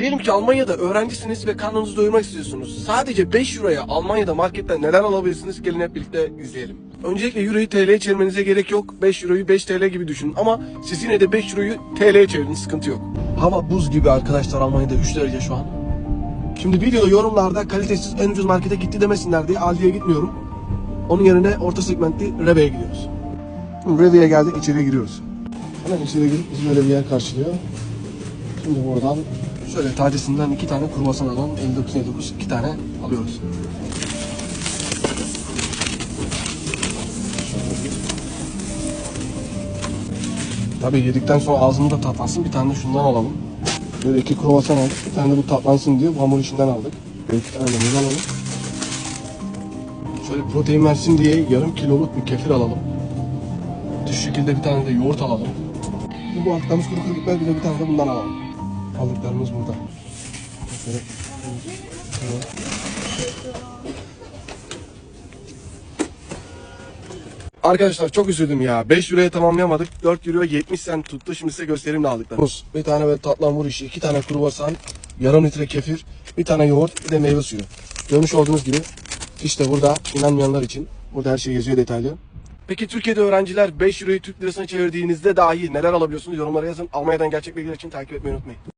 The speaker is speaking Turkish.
Diyelim ki Almanya'da öğrencisiniz ve karnınızı doyurmak istiyorsunuz. Sadece 5 euroya Almanya'da marketten neler alabilirsiniz? Gelin hep birlikte izleyelim. Öncelikle euroyu TL'ye çevirmenize gerek yok. 5 euroyu 5 TL gibi düşünün ama siz yine de 5 euroyu TL'ye çevirin sıkıntı yok. Hava buz gibi arkadaşlar Almanya'da 3 derece şu an. Şimdi videoda yorumlarda kalitesiz en ucuz markete gitti demesinler diye Aldi'ye gitmiyorum. Onun yerine orta segmentli Reve'ye gidiyoruz. Reve'ye geldik içeriye giriyoruz. Hemen içeri girip bizi böyle bir yer karşılıyor. Şimdi buradan şöyle tacesinden iki tane kruvasan alalım. 59 iki tane alıyoruz. Tabii yedikten sonra ağzını da tatlansın. Bir tane de şundan alalım. Böyle iki kruvasan aldık. Bir tane de bu tatlansın diye bu hamur işinden aldık. Böyle iki tane de muz alalım. Şöyle protein versin diye yarım kiloluk bir kefir alalım. Şu şekilde bir tane de yoğurt alalım. Bu attığımız kuru kuru biber bir de bir tane de bundan alalım. Aldıklarımız burada. Şöyle. Arkadaşlar çok üzüldüm ya. 5 euroya tamamlayamadık. 4 euro 70 cent tuttu. Şimdi size göstereyim ne aldıklarımız. Bir tane böyle tatlı hamur işi, iki tane kruvasan, yarım litre kefir, bir tane yoğurt, bir de meyve suyu. Görmüş olduğunuz gibi işte burada inanmayanlar için. Burada her şey yazıyor detaylı. Peki Türkiye'de öğrenciler 5 euroyu Türk lirasına çevirdiğinizde dahi neler alabiliyorsunuz? Yorumlara yazın. Almanya'dan gerçek bilgiler için takip etmeyi unutmayın.